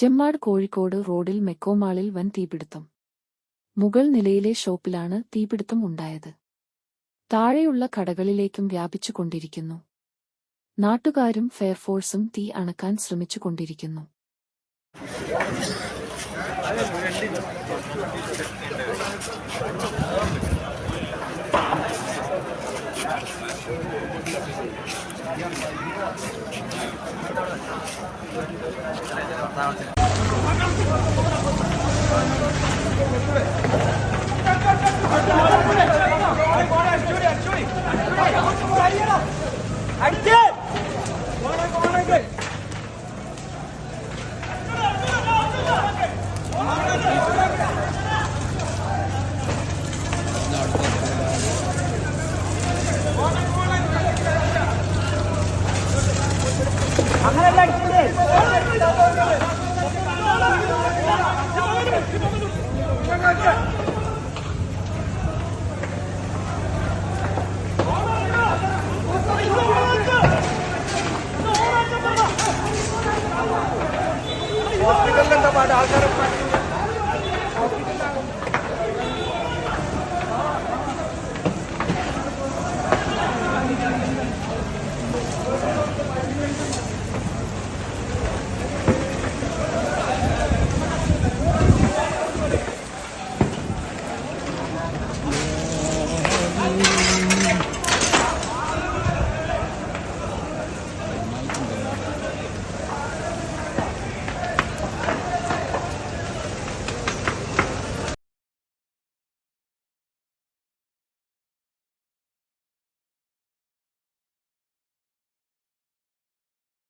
ചെമ്മാട് കോഴിക്കോട് റോഡിൽ മെക്കോമാളിൽ വൻ തീപിടുത്തം. മുകൾ നിലയിലെ ഷോപ്പിലാണ് തീപിടുത്തം ഉണ്ടായത്. താഴെയുള്ള കടകളിലേക്കും വ്യാപിച്ചുകൊണ്ടിരിക്കുന്നു നാട്ടുകാരും ഫയർഫോഴ്സും തീ അണക്കാൻ ശ്രമിച്ചുകൊണ്ടിരിക്കുന്നു. Thank you. അങ്ങനെയല്ല അടിക്കുന്നത് ഹോസ്പിറ്റലിൽ എന്താ പാട് ആൾക്കാരെ